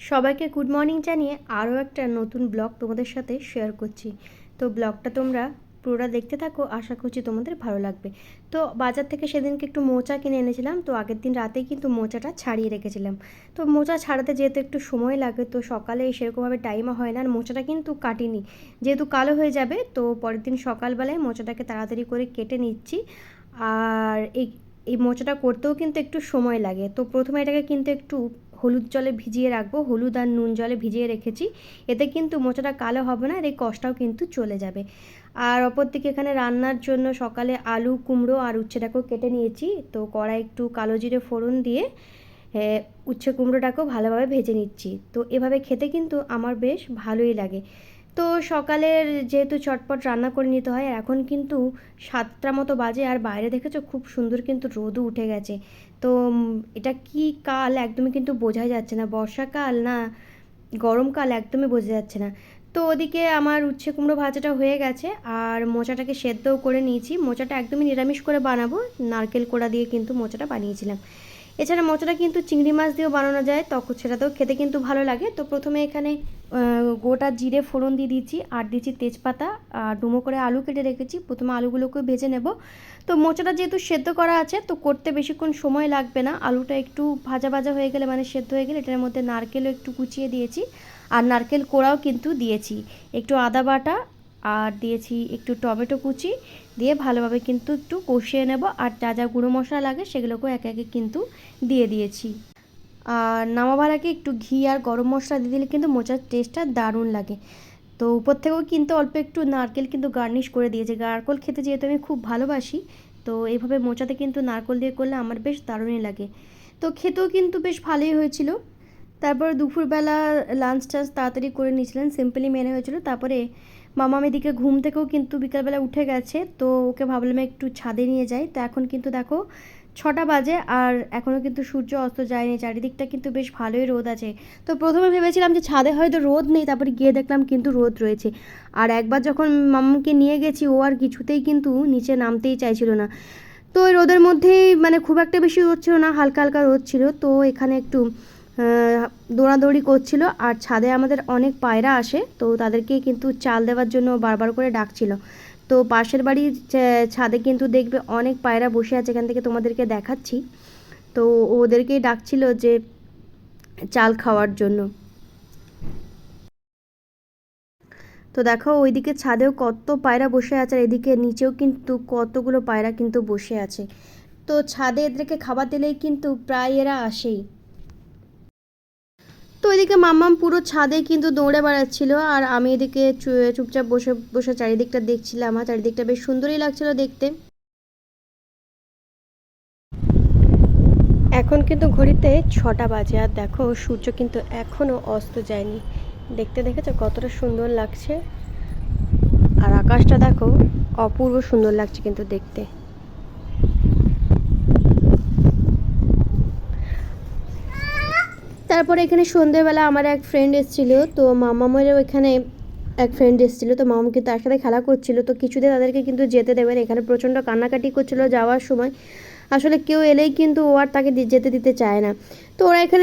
সবাইকে good morning জানিয়ে আরও একটা নতুন ব্লগ তোমাদের সাথে শেয়ার করছি। তো ব্লগটা তোমরা পুরোটা দেখতে থাকো, আশা করছি তোমাদের ভালো লাগবে। তো বাজার থেকে সেদিনকে একটু মোচা কিনে এনেছিলাম, তো আগের দিন রাতেই কিন্তু মোচাটা ছাড়িয়ে রেখেছিলাম। তো মোচা ছাড়াতে যেহেতু একটু সময় লাগে, তো সকালে সেরকমভাবে টাইমও হয় না, আর মোচাটা কিন্তু কাটিনি। যেহেতু কালো হয়ে যাবে, তো পরের দিন সকালবেলায় মোচাটাকে তাড়াতাড়ি করে কেটে নিচ্ছি। আর এই এই মোচাটা করতেও কিন্তু একটু সময় লাগে। তো প্রথমে এটাকে কিন্তু একটু হলুদ জলে ভিজিয়ে রাখব, হলুদ আর নুন জলে ভিজিয়ে রেখেছি। এতে কিন্তু মোচাটা কালো হবে না, আর এই কষটাও কিন্তু চলে যাবে। আর অপর দিকে এখানে রান্নার জন্য সকালে আলু, কুমড়ো আর উচ্ছেটাকেও কেটে নিয়েছি। তো কড়াই একটু কালো জিরে ফোড়ন দিয়ে উচ্ছে কুমড়োটাকেও ভালোভাবে ভেজে নিচ্ছি। তো এভাবে খেতে কিন্তু আমার বেশ ভালোই লাগে। তো সকালের যেহেতু চটপট রান্না করে নিতে হয়, এখন কিন্তু সাতটা মতো বাজে আর বাইরে দেখেছ খুব সুন্দর কিন্তু রোদও উঠে গেছে। তো এটা কি কাল একদমই কিন্তু বোঝাই যাচ্ছে না। বর্ষাকাল না গরমকাল একদমই বোঝা যাচ্ছে না। তো ওদিকে আমার উচ্ছে কুমড়ো ভাজাটা হয়ে গেছে আর মোচাটাকে সেদ্ধও করে নিয়েছি। মোচাটা একদমই নিরামিষ করে বানাবো। নারকেল কোড়া দিয়ে কিন্তু মোচাটা বানিয়েছিলাম। এছাড়া মোচাটা কিন্তু চিংড়ি মাছ দিয়েও বানানো যায় তখন সেটাতেও খেতে কিন্তু ভালো লাগে। তো প্রথমে এখানে গোটা জিরে ফোড়ন দিয়ে দিচ্ছি, আর দিচ্ছি তেজপাতা, আর ডুমো করে আলু কেটে রেখেছি। প্রথমে আলুগুলোকে ভেজে নেব। তো মোচাটা যেহেতু সেদ্ধ করা আছে, তো করতে বেশিক্ষণ সময় লাগবে না। আলুটা একটু ভাজা ভাজা হয়ে গেলে মানে সেদ্ধ হয়ে গেলে, এটার মধ্যে নারকেলও একটু কুচিয়ে দিয়েছি। আর নারকেল কোড়াও কিন্তু দিয়েছি। একটু আদা বাটা আর দিয়েছি একটু টমেটো কুচি, দিয়ে ভালোভাবে কিন্তু একটু কষিয়ে নেব। আর যা যা গুঁড়ো মশলা লাগে সেগুলোকেও একে একে কিন্তু দিয়ে দিয়েছি। আর নামাবার আগে একটু ঘি আর গরম মশলা দিয়ে দিলে কিন্তু মোচার টেস্টটা দারুণ লাগে। তো উপর থেকেও কিন্তু অল্প একটু নারকেল কিন্তু গার্নিশ করে দিয়েছে। নারকেল খেতে যেহেতু আমি খুব ভালোবাসি, তো এইভাবে মোচাতে কিন্তু নারকেল দিয়ে করলে আমার বেশ দারুণই লাগে। তো খেতেও কিন্তু বেশ ভালোই হয়েছিল। তারপর দুপুরবেলা লাঞ্চ টাঞ্চ তাড়াতাড়ি করে নিয়েছিলেন সিম্পলি মেনে হয়েছিল। তারপরে মামা এদিকে ঘুম থেকেও কিন্তু বিকালবেলা উঠে গেছে, তো ওকে ভাবলাম একটু ছাদে নিয়ে যাই। তো এখন কিন্তু দেখো ছটা বাজে আর এখনও কিন্তু সূর্য অস্ত যায়নি, চারিদিকটা কিন্তু বেশ ভালোই রোদ আছে। তো প্রথমে ভেবেছিলাম যে ছাদে হয়তো রোদ নেই, তারপরে গিয়ে দেখলাম কিন্তু রোদ রয়েছে। আর একবার যখন মামাকে নিয়ে গেছি, ও আর কিছুতেই কিন্তু নিচে নামতেই চাইছিল না। তো ওই রোদের মধ্যেই মানে খুব একটা বেশি রোদ ছিল না, হালকা হালকা রোদ ছিল। তো এখানে একটু দৌড়াদৌড়ি করছিল আর ছাদে আমাদের অনেক পায়রা আসে, তো তাদেরকে কিন্তু চাল দেওয়ার জন্য বারবার করে ডাকছিল। তো পাশের বাড়ির ছাদে কিন্তু দেখবে অনেক পায়রা বসে আছে, এখান থেকে তোমাদেরকে দেখাচ্ছি। তো ওদেরকেই ডাকছিল যে চাল খাওয়ার জন্য। তো দেখো, ওইদিকে ছাদেও কত পায়রা বসে আছে আর এদিকে নিচেও কিন্তু কতগুলো পায়রা কিন্তু বসে আছে। তো ছাদে এদেরকে খাবার দিলেই কিন্তু প্রায় এরা আসেই। তো এদিকে মাম্মাম পুরো ছাদে কিন্তু দৌড়ে বেড়াচ্ছিল আর আমি এদিকে চুপচাপ বসে বসে চারিদিকটা দেখছিলাম, আর চারিদিকটা বেশ সুন্দরই লাগছিল দেখতে। এখন কিন্তু ঘড়িতে ছটা বাজে, আর দেখো সূর্য কিন্তু এখনও অস্ত যায়নি। দেখতে দেখেছ কতটা সুন্দর লাগছে? আর আকাশটা দেখো অপূর্ব সুন্দর লাগছে কিন্তু দেখতে। তারপরে এখানে সন্ধেবেলা আমার এক ফ্রেন্ড এসেছিল, তো মামামের এখানে এক ফ্রেন্ড এসেছিল, তো মামা কিন্তু তার সাথে খেলা করছিল, তো কিছুতে তাদেরকে কিন্তু যেতে দেবেন এখানে প্রচণ্ড কান্নাকাটি করছিল যাওয়ার সময়। আসলে কেউ এলেই কিন্তু ও আর তাকে যেতে দিতে চায় না। তো ওরা এখানে